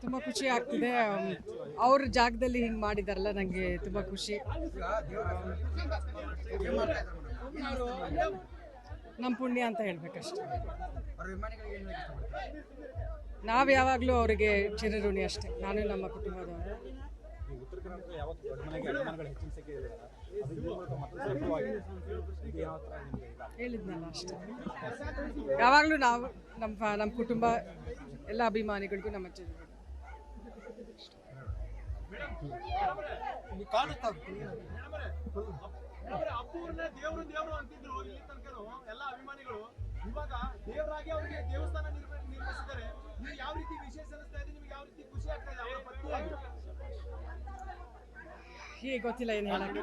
ತುಂಬ ಖುಷಿ ಆಗ್ತಿದೆ. ಅವ್ರ ಜಾಗದಲ್ಲಿ ಹಿಂಗೆ ಮಾಡಿದಾರಲ್ಲ ನನಗೆ ತುಂಬ ಖುಷಿ. ನಮ್ಮ ಪುಣ್ಯ ಅಂತ ಹೇಳ್ಬೇಕಷ್ಟೆ. ನಾವು ಯಾವಾಗಲೂ ಅವರಿಗೆ ಚಿರಋಣಿ ಅಷ್ಟೇ. ನಾನು ನಮ್ಮ ಕುಟುಂಬದವರು. ಹೇಳಿದ್ನಲ್ಲ ಅಷ್ಟೇ. ಯಾವಾಗಲೂ ನಾವು, ನಮ್ಮ ನಮ್ಮ ಕುಟುಂಬ, ಎಲ್ಲ ಅಭಿಮಾನಿಗಳಿಗೂ ನಮ್ಮ ಚಿರಋಣಿ. ಅಪ್ಪೂರ್ನ ದೇವ್ರು ದೇವ್ರು ಅಂತಿದ್ರು ಇಲ್ಲಿ ತನಕನು ಎಲ್ಲ ಅಭಿಮಾನಿಗಳು. ಇವಾಗ ದೇವರಾಗಿ ಅವರಿಗೆ ದೇವಸ್ಥಾನ ನಿರ್ಮ- ನಿರ್ಮಿಸಿದ್ದಾರೆ. ನಿಮ್ಗೆ ಯಾವ ರೀತಿ ವಿಶೇಷ ಅನಿಸ್ತಾ ಇದೆ ನಿಮ್ಗೆ ಯಾವ ರೀತಿ ಖುಷಿ ಆಗ್ತಾ ಇದೆ ಅವರ ಪತ್ನಿಯಾಗಿ ಹೀಗೆ ಗೊತ್ತಿಲ್ಲ ಏನು ಹೇಳಕ್ಕೆ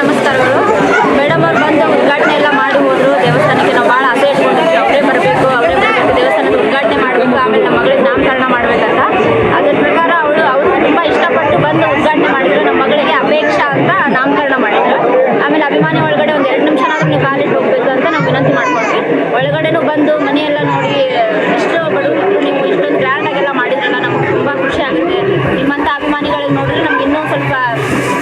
ನಮಸ್ಕಾರಗಳು ಮೇಡಮ್ ಅವ್ರು ಬಂದು ಉದ್ಘಾಟನೆ ಎಲ್ಲ ಮಾಡಿ ಹೋದ್ರು ದೇವಸ್ಥಾನಕ್ಕೆ ನಾವು ಭಾಳ ಆಸೆ ಇಟ್ಕೊಂಡಿದ್ವಿ ಅವರೇ ಬರಬೇಕು ಅವರೇ ಬರಬೇಕು ದೇವಸ್ಥಾನದ ಉದ್ಘಾಟನೆ ಮಾಡಬೇಕು ಆಮೇಲೆ ನಮ್ಮ ಮಗಳಿಗೆ ನಾಮಕರಣ ಮಾಡಬೇಕಂತ. ಅದ್ರ ಪ್ರಕಾರ ಅವಳು ಅವರು ತುಂಬ ಇಷ್ಟಪಟ್ಟು ಬಂದು ಉದ್ಘಾಟನೆ ಮಾಡಿದ್ರು. ನಮ್ಮ ಮಗಳಿಗೆ ಅಪೇಕ್ಷಾ ಅಂತ ನಾಮಕರಣ ಮಾಡಿದ್ರು. ಆಮೇಲೆ ಅಭಿಮಾನಿ ಒಳಗಡೆ ಒಂದು ಎರಡು ನಿಮಿಷನಾದ್ರೂ ನೀವು ಕಾಲಿಟ್ಟು ಹೋಗ್ಬೇಕು ಅಂತ ನಾವು ವಿನಂತಿ ಮಾಡ್ಕೊಂಡ್ವಿ ಒಳಗಡೆನೂ ಬಂದು ಮನೆಯೆಲ್ಲ ನೋಡಿ, ಎಷ್ಟು ಬಡವರು ನೀವು ಇಷ್ಟೊಂದು ಗ್ರ್ಯಾಂಡ್ ಆಗೆಲ್ಲ ಮಾಡಿದ್ರಲ್ಲ, ನಮ್ಗೆ ತುಂಬ ಖುಷಿ ಆಗುತ್ತೆ. ನಿಮ್ಮಂಥ ಅಭಿಮಾನಿಗಳಿಗೆ ನೋಡಿದ್ರೆ ನಮ್ಗೆ ಇನ್ನೂ ಸ್ವಲ್ಪ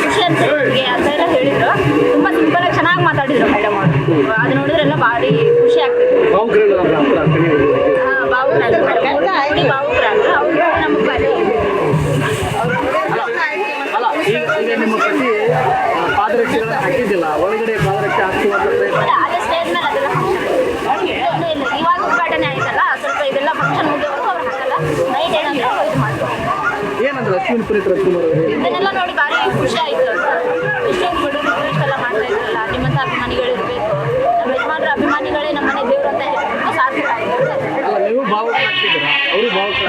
ಖುಷಿ ಅನ್ಸುತ್ತೆ ಅಂತ ಎಲ್ಲ ಹೇಳಿದ್ರು. ತುಂಬ ಸಿಂಪಲ್ ಚೆನ್ನಾಗಿ ಮಾತಾಡಿದ್ರು ಮೇಡಮ್ ಅವರು. ಅದು ನೋಡಿದ್ರೆಲ್ಲ ಭಾರಿ ಖುಷಿ ಆಗ್ತಿತ್ತು. ಅವ್ರು ನಮಗೆ ಅಲ್ಲ ಈಗ ಈಗ ನಿಮ್ಮ ಪತಿ ಆ, ಪಾದರಕ್ಷೆಗಳನ್ನ ಹಾಕಿದ್ದಿಲ್ಲ ಒಳಗಡೆ ಪಾದರಕ್ಷೆ ಹಾಕುವಂತ ಪ್ರಯತ್ನ ಅದೇ ಸ್ಟೇಜ್ ಮೇಲೆ ಅದೆಲ್ಲ ಫಂಕ್ಷನ್ ಇಲ್ಲ ಇವಾಗ ಉದ್ಘಾಟನೆ ಆಯ್ತಲ್ಲ ಸ್ವಲ್ಪ ಇದೆಲ್ಲ ಫಂಕ್ಷನ್ ಮುಗಿಯೋವರೆಗೂ ಅವ್ರು ಹಾಕಲ್ಲ. ನೈಟ್ ಏನಂದ್ರೆ ಇದು ಮಾಡ್ತಾರೆ. ಏನಂದ್ರೆ ಅಶ್ವಿನಿ ಪುನೀತ್ ರಾಜ್ಕುಮಾರ್ ಅವರು? ಇದನ್ನೆಲ್ಲ ನೋಡಿ ಭಾರಿ ಖುಷಿ ಆಯ್ತು ಅಂತ. ಇಷ್ಟೊಂದು ಬಡವರು ಇಷ್ಟೆಲ್ಲ ಮಾಡ್ತಾ ಇದ್ರಲ್ಲ ನಿಮ್ಮಂಥ ಅಭಿಮಾನಿಗಳು ಇರಬೇಕು. ನಮ್ಮ ಯಜಮಾನ್ರ ಅಭಿಮಾನಿಗಳೇ ನಮ್ಮನೆ ದೇವ್ರು ಅಂತ ಹೇಳ್ಬಿಟ್ಟು ಸಾರ್ಥಕ ಆಯ್ತು ಅಂತ ಅಲ್ಲ ನೀವು ಅವರು ಓಕೆ